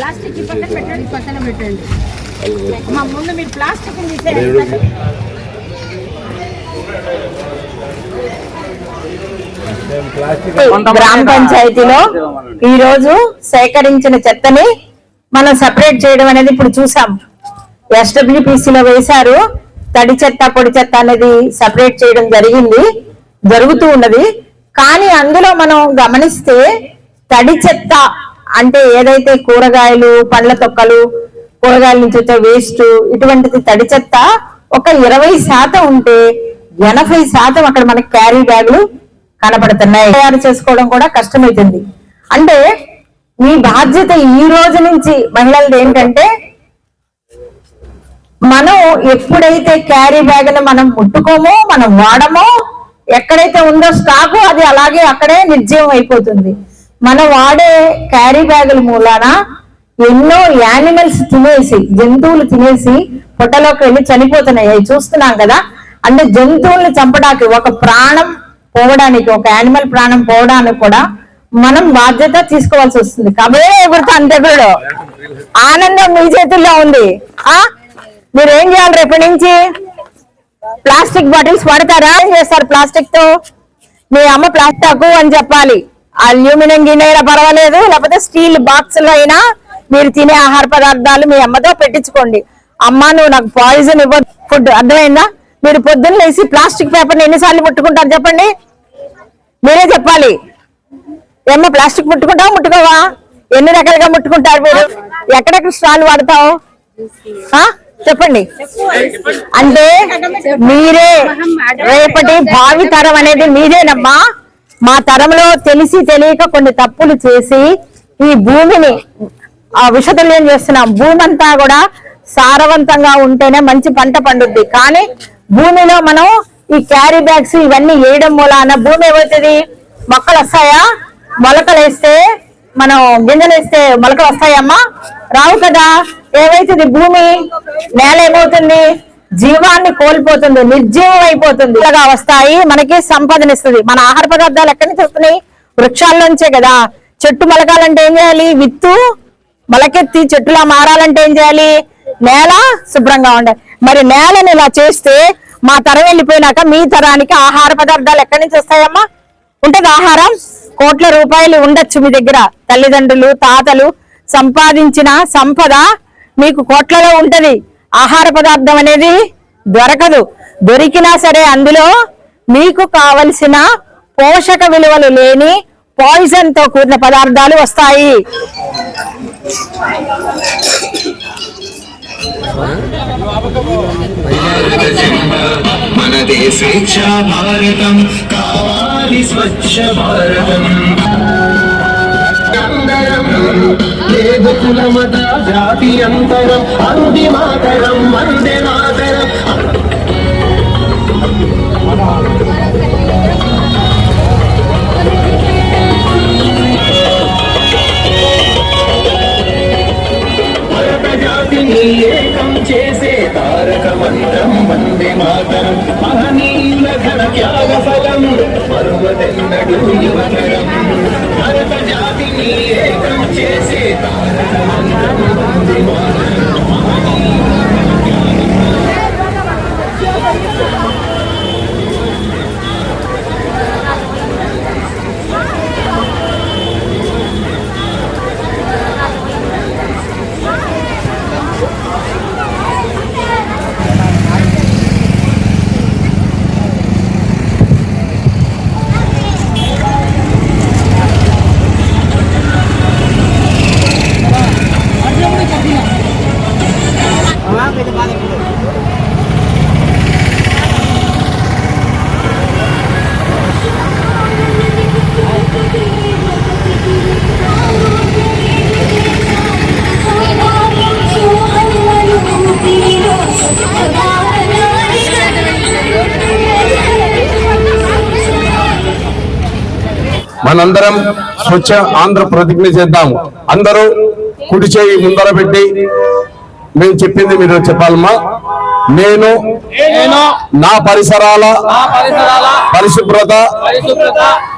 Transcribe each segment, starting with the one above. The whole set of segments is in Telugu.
ప్లాస్టిక్ పక్కన పెట్టండి పక్కన పెట్టండి. మా ముందు మీరు ప్లాస్టిక్ తీసేయండి గ్రామ పంచాయతీలో ఈ రోజు సేకరించిన చెత్తని మనం సెపరేట్ చేయడం అనేది ఇప్పుడు చూసాం. SWPC లో వేశారు. తడి చెత్త పొడి చెత్త అనేది సెపరేట్ చేయడం జరిగింది. జరుగుతూ ఉన్నది. కానీ అందులో మనం గమనిస్తే తడి చెత్త అంటే ఏదైతే కూరగాయలు పండ్ల తొక్కలు కూరగాయల నుంచి వచ్చే వేస్ట్ ఇటువంటిది తడి చెత్త ఒక ఇరవై శాతం ఉంటే ఎనభై శాతం అక్కడ మనకి క్యారీ బ్యాగులు కనబడుతున్నాయి. తయారు చేసుకోవడం కూడా కష్టమవుతుంది అంటే మీ బాధ్యత ఈ రోజు నుంచి మహిళలది ఏంటంటే మనం ఎప్పుడైతే క్యారీ బ్యాగ్ను మనం ముట్టుకోమో మనం వాడమో ఎక్కడైతే ఉందో స్టాకు అది అలాగే అక్కడే నిర్జీవం అయిపోతుంది. మనం వాడే క్యారీ బ్యాగుల మూలాన ఎన్నో యానిమల్స్ తినేసి జంతువులు తినేసి పొట్టలోకి వెళ్ళి చనిపోతున్నాయి. అవి చూస్తున్నాం కదా? అంటే జంతువుల్ని చంపడానికి ఒక ప్రాణం పోవడానికి ఒక యానిమల్ ప్రాణం పోవడానికి కూడా మనం బాధ్యత తీసుకోవాల్సి వస్తుంది. కబడే ఎగురుతా అంతే కూడా ఆనందం మీ చేతుల్లో ఉంది. ఆ? మీరు ఏం చేయాలి రేపటి నుంచి? ప్లాస్టిక్ బాటిల్స్ వాడతారా? ఏం చేస్తారు ప్లాస్టిక్తో మీ అమ్మ ప్లాస్టిక్ అని చెప్పాలి. అల్యూమినియం గిన్నె అయినా పర్వాలేదు లేకపోతే స్టీల్ బాక్స్లో అయినా మీరు తినే ఆహార పదార్థాలు మీ అమ్మతో పెట్టించుకోండి. అమ్మ నువ్వు నాకు పాయిజన్ ఇవ్వ ఫుడ్ అర్థమైందా? మీరు పొద్దున్న లేసి ప్లాస్టిక్ పేపర్ని ఎన్నిసార్లు ముట్టుకుంటారు చెప్పండి? మీరే చెప్పాలి. ఏమో ప్లాస్టిక్ ముట్టుకుంటావా ముట్టుకోవా? ఎన్ని రకాలుగా ముట్టుకుంటారు మీరు? ఎక్కడెక్కడ స్టాల్ వాడతావు? చెప్పండి. అంటే మీరే రేపటి భావితరం అనేది మీరేనమ్మా మా తరంలో తెలిసి తెలియక కొన్ని తప్పులు చేసి ఈ భూమిని ఆ విషతుల్యం చేస్తున్నాం భూమి అంతా కూడా సారవంతంగా ఉంటేనే మంచి పంట పండుద్ది. కానీ భూమిలో మనం ఈ క్యారీ బ్యాగ్స్ ఇవన్నీ వేయడం మూలాన భూమి ఏమవుతుంది? మొక్కలు వస్తాయా? మొలకలు వేస్తే మనం గింజలు వేస్తే మొలకలు వస్తాయమ్మా? రావు కదా. ఏమైతుంది భూమి? నేల ఏమవుతుంది? జీవాన్ని కోల్పోతుంది నిర్జీవం అయిపోతుంది. ఇలాగా వస్తాయి మనకి సంపదనిస్తుంది. మన ఆహార పదార్థాలు ఎక్కడి నుంచి వస్తున్నాయి? వృక్షాల్లోంచే కదా. చెట్టు మొలకాలంటే ఏం చేయాలి? విత్తు మొలకెత్తి చెట్టులా మారాలంటే ఏం చేయాలి? నేల శుభ్రంగా ఉండాలి. మరి నేలని ఇలా చేస్తే మా తరం వెళ్ళిపోయినాక మీ తరానికి ఆహార పదార్థాలు ఎక్కడి నుంచి వస్తాయమ్మా? ఉంటది ఆహారం? కోట్ల రూపాయలు ఉండొచ్చు మీ దగ్గర. తల్లిదండ్రులు తాతలు సంపాదించిన సంపద మీకు కోట్లలో ఉంటది. ఆహార పదార్థం అనేది దొరకదు. దొరికినా సరే అందులో మీకు కావలసిన పోషక విలువలు లేని పాయిజన్తో కూడిన పదార్థాలు వస్తాయి. భారతం కావాలి స్వచ్ఛ భారతం. లేదు కులమత జాతి అంతరం అంది మాతరం వందే మాతరం. ఏకం చేసే తారక మంత్రం వందే మాతరం. మహనీయుల ఘన త్యాగ ఫలం పర్వతెన్నడు యువతరం మనందరం స్వచ్ఛ ఆంధ్ర ప్రతిజ్ఞ చేద్దాం అందరూ కుడి చేయి ముందర పెట్టి మేము చెప్పింది మీరు చెప్పాలమ్మా. నేను నా పరిసరాల పరిశుభ్రత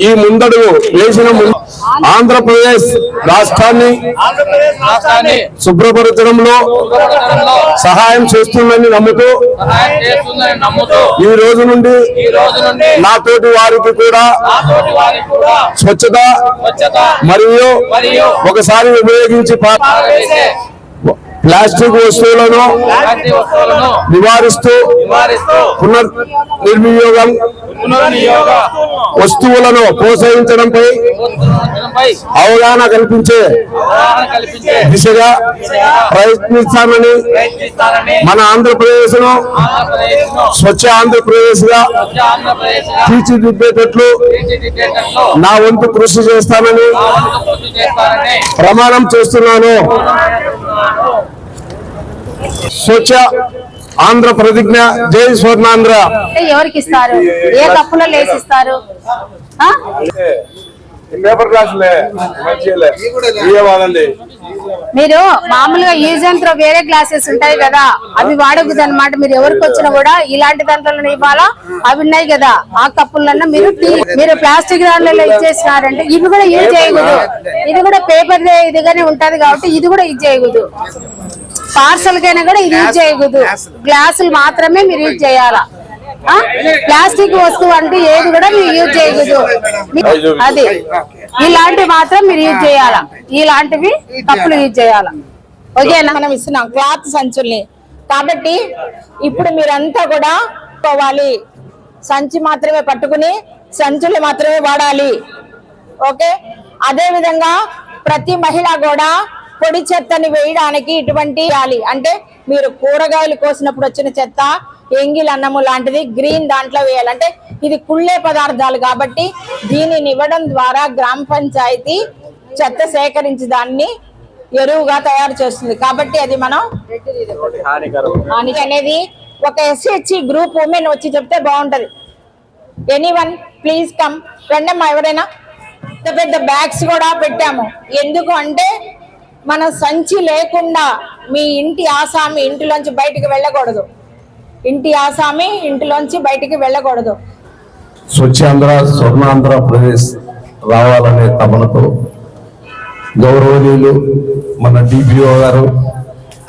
ఈ ముందడుగు వేసిన ఆంధ్రప్రదేశ్ రాష్ట్రాన్ని శుభ్రపరచడంలో సహాయం చేస్తుందని నమ్ముతూ ఈ రోజు నుండి ఈ రోజు నుండి నా తోటి వారికి కూడా స్వచ్ఛత మరియు ఒకసారి ఉపయోగించి ప్లాస్టిక్ వస్తువులను నివారిస్తూ నివారిస్తూ పునర్ నిర్వినియోగం పునర్వినియోగ వస్తువులను ప్రోత్సహించడంపై అవగాహన కల్పించే దిశగా ప్రయత్నిస్తామని ప్రయత్నిస్తానని మన ఆంధ్రప్రదేశ్ను స్వచ్ఛ ఆంధ్రప్రదేశ్గా తీర్చిదిద్దేటట్లు తీర్చిదిద్దేటట్లు నా వంతు కృషి చేస్తానని నా వంతు కృషి చేస్తానని ప్రమాణం చేస్తున్నాను. స్వచ్ఛ ఆంధ్ర ప్రతిజ్ఞ జై స్వర్ణాంధ్ర. ఎవరికి ఇస్తారు? ఏ కప్పులో మంచిలే వాదండి మీరు మామూలుగా యూజ్ అండ్ త్రో వేరే క్లాసెస్ ఉంటాయి కదా అవి వాడకూడదు అనమాట మీరు ఎవరికి వచ్చినా కూడా ఇలాంటి దాంట్లో ఇవ్వాలా? అవి ఉన్నాయి కదా ఆ కప్పులన్నా మీరు మీరు ప్లాస్టిక్ దాంట్లో ఇచ్చేసినారంటే ఇవి కూడా యూజ్ చేయకూడదు. ఇది కూడా పేపర్ ఇదిగానే ఉంటది కాబట్టి ఇది కూడా యూజ్ చేయకూడదు. పార్సల్ కైనా కూడా ఇది యూజ్ చేయకూడదు. గ్లాసులు మాత్రమే మీరు యూజ్ చేయాలా? ప్లాస్టిక్ వస్తువు అంటే ఏది కూడా మీరు యూజ్ చేయకూడదు. అది. ఇలాంటివి మాత్రం మీరు యూజ్ చేయాలా. ఇలాంటివి కప్పులు యూజ్ చేయాలా. ఓకేనా మనం ఇస్తున్నాం క్లాత్ సంచుల్ని. కాబట్టి ఇప్పుడు మీరంతా కూడా పోవాలి. సంచి మాత్రమే పట్టుకుని సంచులు మాత్రమే వాడాలి. ఓకే అదే విధంగా ప్రతి మహిళ కూడా పొడి చెత్తని వేయడానికి ఇటువంటి వేయాలి అంటే మీరు కూరగాయలు కోసినప్పుడు వచ్చిన చెత్త ఎంగిల్ అన్నము లాంటిది గ్రీన్ దాంట్లో వేయాలి. అంటే ఇది కుళ్ళే పదార్థాలు కాబట్టి దీనిని ఇవ్వడం ద్వారా గ్రామ పంచాయతీ చెత్త సేకరించి దాన్ని ఎరువుగా తయారు చేస్తుంది. కాబట్టి అది మనం అనేది ఒక ఎస్హెచ్సి గ్రూప్ ఉమెన్ వచ్చి చెప్తే బాగుంటది. ఎనీ వన్ ప్లీజ్ కమ్ రండమ్మా ఎవరైనా? పెద్ద పెద్ద బ్యాగ్స్ కూడా పెట్టాము. ఎందుకు అంటే మన సంచి లేకుండా మీ ఇంటి ఆసామి ఇంటిలోంచి బయటికి వెళ్ళకూడదు. ఇంటి ఆసామి ఇంటిలోంచి బయటికి వెళ్ళకూడదు. స్వచ్ఛాంధ్ర స్వర్ణాంధ్ర ప్రదేశ్ రావాలనే తపనతో గౌరవనీయులు మన డిపిఓ గారు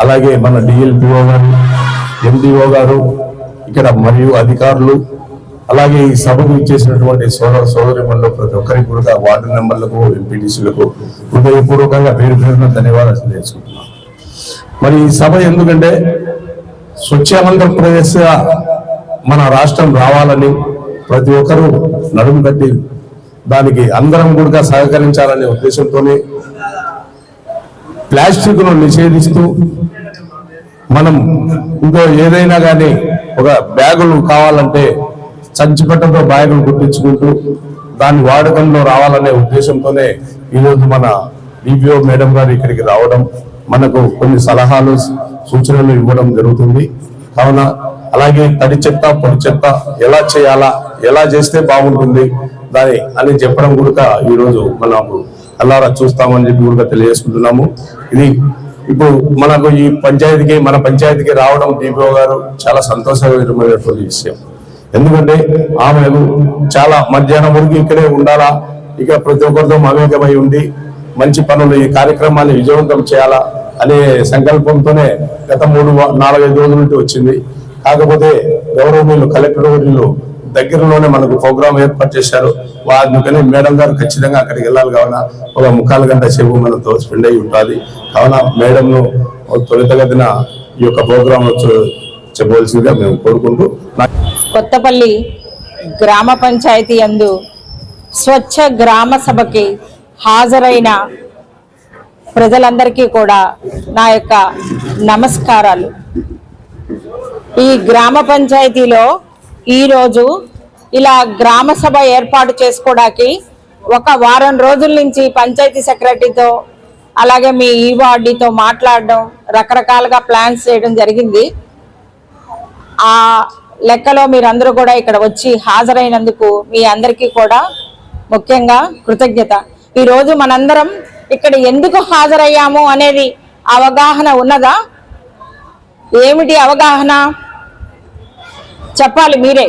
అలాగే మన డిఎల్పిఓ గారు ఎండిఓ గారు ఇక్కడ మరియు అధికారులు అలాగే ఈ సభకు ఇచ్చేసినటువంటి సోదర సోదరిమణులు ప్రతి ఒక్కరికి కూడా వార్డు మెంబర్లకు ఎంపీటీసీలకు హృదయపూర్వకంగా పేరు పేరున ధన్యవాదాలు తెలియజేసుకుంటున్నాను మరి ఈ సభ ఎందుకంటే స్వచ్ఛ ఆంధ్రప్రదేశ్గా మన రాష్ట్రం రావాలని ప్రతి ఒక్కరూ నడుము కట్టి దానికి అందరం కూడా సహకరించాలనే ఉద్దేశంతోనే ప్లాస్టిక్ను నిషేధిస్తూ మనం ఇంకో ఏదైనా కానీ ఒక బ్యాగులు కావాలంటే సంచిపట్టతో బ్యాగులు గుర్తించుకుంటూ దాని వాడకంలో రావాలనే ఉద్దేశంతోనే ఈరోజు మన డిపిఓ మేడం గారు ఇక్కడికి రావడం మనకు కొన్ని సలహాలు సూచనలు ఇవ్వడం జరుగుతుంది. కావున అలాగే తడి చెత్త పొడి చెత్త ఎలా చేయాలా ఎలా చేస్తే బాగుంటుంది దాని అని చెప్పడం కూడా ఈరోజు మనము అల్లారా చూస్తామని చెప్పి కూడా తెలియజేసుకుంటున్నాము. ఇది ఇప్పుడు మనకు ఈ పంచాయతీకి మన పంచాయతీకి రావడం దీపో గారు చాలా సంతోషకరమైనటువంటి విషయం. ఎందుకంటే ఆమె చాలా మధ్యాహ్నం వరకు ఇక్కడే ఉండాలా ఇక ప్రతి ఒక్కరితో మమేకమై ఉండి మంచి పనులు ఈ కార్యక్రమాన్ని విజయవంతం చేయాలా అనే సంకల్పంతోనే గత మూడు నాలుగైదు రోజుల నుండి వచ్చింది. కాకపోతే గౌరవనీయులు కలెక్టర్ వర్యులు దగ్గరలోనే మనకు ప్రోగ్రామ్ ఏర్పాటు చేశారు. వా- మేడం గారు ఖచ్చితంగా అక్కడికి వెళ్ళాలి కావున ఒక ముక్కాలు గంట సేపు మనతో స్పెండ్ అయి ఉంటుంది కావున మేడంను తొలితగదిన ఈ యొక్క ప్రోగ్రామ్ చెప్పవలసిందిగా మేము కోరుకుంటూ కొత్తపల్లి గ్రామ పంచాయతీ అందు స్వచ్ఛ గ్రామ సభకి హాజరైన ప్రజలందరికీ కూడా నా యొక్క నమస్కారాలు. ఈ గ్రామ పంచాయతీలో ఈరోజు ఇలా గ్రామ సభ ఏర్పాటు చేసుకోవడానికి ఒక వారం రోజుల నుంచి పంచాయతీ సెక్రటరీతో అలాగే మీ ఈవార్డీతో మాట్లాడడం రకరకాలుగా ప్లాన్స్ చేయడం జరిగింది. ఆ లెక్కలో మీరందరూ కూడా ఇక్కడ వచ్చి హాజరైనందుకు మీ అందరికీ కూడా ముఖ్యంగా కృతజ్ఞత. ఈరోజు మనందరం ఇక్కడ ఎందుకు హాజరయ్యాము అనేది అవగాహన ఉన్నదా? ఏమిటి అవగాహన? చెప్పాలి మీరే.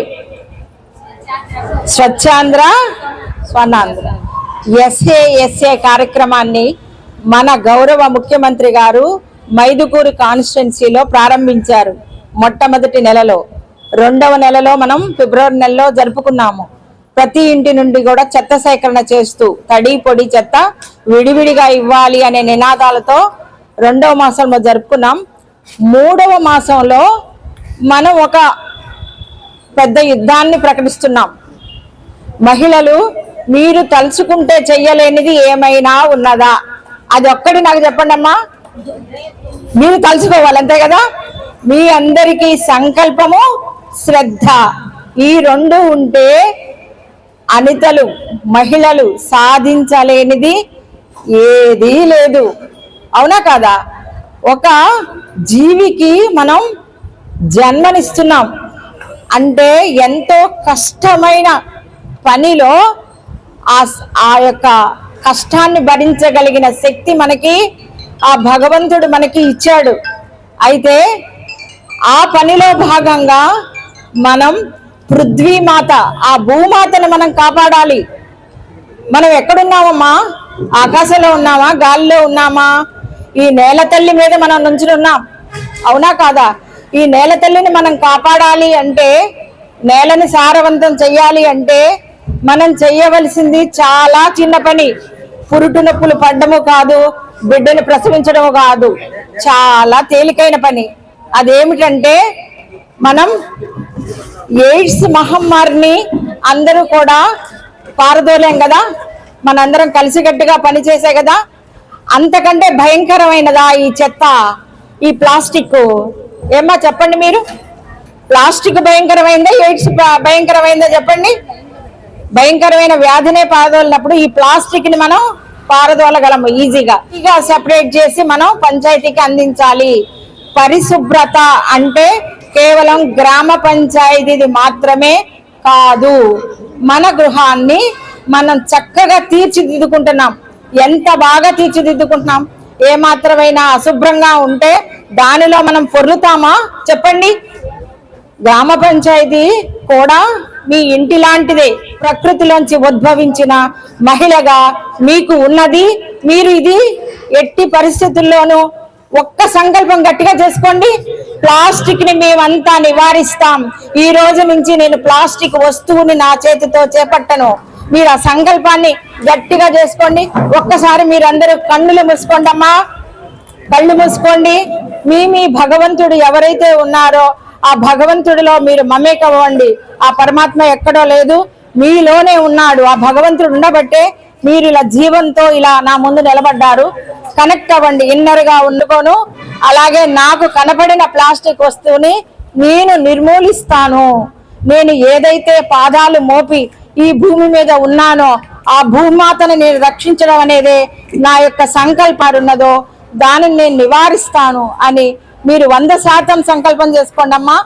స్వచ్ఛాంధ్ర స్వర్ణాంధ్ర. ఎస్ఏ ఎస్ఏ కార్యక్రమాన్ని మన గౌరవ ముఖ్యమంత్రి గారు మైదుకూరు కాన్స్టిట్యున్సీలో ప్రారంభించారు మొట్టమొదటి నెలలో. రెండవ నెలలో మనం ఫిబ్రవరి నెలలో జరుపుకున్నాము. ప్రతి ఇంటి నుండి కూడా చెత్త సేకరణ చేస్తూ తడి పొడి చెత్త విడివిడిగా ఇవ్వాలి అనే నినాదాలతో రెండవ మాసంలో జరుపుకున్నాం. మూడవ మాసంలో మనం ఒక పెద్ద యుద్ధాన్ని ప్రకటిస్తున్నాం. మహిళలు మీరు తలుచుకుంటే చెయ్యలేనిది ఏమైనా ఉన్నదా? అది ఒక్కటి నాకు చెప్పండి అమ్మా. మీరు తలుచుకోవాలి అంతే కదా? మీ అందరికీ సంకల్పము శ్రద్ధ. ఈ రెండు ఉంటే అనితలు మహిళలు సాధించలేనిది ఏదీ లేదు. అవునా కదా? ఒక జీవికి మనం జన్మనిస్తున్నాం. అంటే ఎంతో కష్టమైన పనిలో ఆ ఆ యొక్క కష్టాన్ని భరించగలిగిన శక్తి మనకి ఆ భగవంతుడు మనకి ఇచ్చాడు. అయితే ఆ పనిలో భాగంగా మనం పృథ్వీమాత ఆ భూమాతను మనం కాపాడాలి. మనం ఎక్కడున్నామమ్మా? ఆకాశంలో ఉన్నామా? గాలిలో ఉన్నామా? ఈ నేల తల్లి మీద మనం నుంచుని ఉన్నాం. అవునా కాదా? ఈ నేల తల్లిని మనం కాపాడాలి అంటే నేలని సారవంతం చెయ్యాలి అంటే మనం చెయ్యవలసింది చాలా చిన్న పని. పురుటు నొప్పులు పడ్డము కాదు బిడ్డను ప్రసవించడము కాదు. చాలా తేలికైన పని. అదేమిటంటే మనం ఎయిడ్స్ మహమ్మారిని అందరూ కూడా పారదోలేం కదా. మనందరం కలిసికట్టుగా పనిచేసే కదా. అంతకంటే భయంకరమైనదా ఈ చెత్త ఈ ప్లాస్టిక్? ఏమ్మా చెప్పండి మీరు? ప్లాస్టిక్ భయంకరమైందా ఎయిడ్స్ భయంకరమైందా చెప్పండి? భయంకరమైన వ్యాధినే పారదోలినప్పుడు ఈ ప్లాస్టిక్ని మనం పారదోలగలము ఈజీగా. ఇక సెపరేట్ చేసి మనం పంచాయతీకి అందించాలి. పరిశుభ్రత అంటే కేవలం గ్రామ పంచాయతీది మాత్రమే కాదు. మన గృహాన్ని మనం చక్కగా తీర్చిదిద్దుకుంటున్నాం. ఎంత బాగా తీర్చిదిద్దుకుంటున్నాం? ఏ మాత్రమైనా అశుభ్రంగా ఉంటే దానిలో మనం పొర్లుతామా? చెప్పండి. గ్రామ పంచాయతీ కూడా మీ ఇంటి లాంటిదే. ప్రకృతిలోంచి ఉద్భవించిన మహిళగా మీకు ఉన్నది. మీరు ఇది ఎట్టి పరిస్థితుల్లోనూ ఒక్క సంకల్పం గట్టిగా చేసుకోండి. ప్లాస్టిక్ని మేమంతా నివారిస్తాం. ఈ రోజు నుంచి నేను ప్లాస్టిక్ వస్తువుని నా చేతితో చేపట్టను. మీరు ఆ సంకల్పాన్ని గట్టిగా చేసుకోండి. ఒక్కసారి మీరందరూ కన్నులు మూసుకోండమ్మా కళ్ళు మూసుకోండి. మీ మీ భగవంతుడు ఎవరైతే ఉన్నారో ఆ భగవంతుడిలో మీరు మమేకవ్వండి ఆ పరమాత్మ ఎక్కడో లేదు. మీలోనే ఉన్నాడు. ఆ భగవంతుడు ఉండబట్టే మీరు ఇలా జీవంతో ఇలా నా ముందు నిలబడ్డారు. కనెక్ట్ అవ్వండి. ఇన్నర్గా ఉండుకోను. అలాగే నాకు కనపడిన ప్లాస్టిక్ వస్తువుని నేను నిర్మూలిస్తాను. నేను ఏదైతే పాదాలు మోపి ఈ భూమి మీద ఉన్నానో ఆ భూమాతను నేను రక్షించడం అనేది నా యొక్క సంకల్పాలు ఉన్నదో దానిని నేను నివారిస్తాను అని మీరు వంద శాతం సంకల్పం చేసుకోండి అమ్మా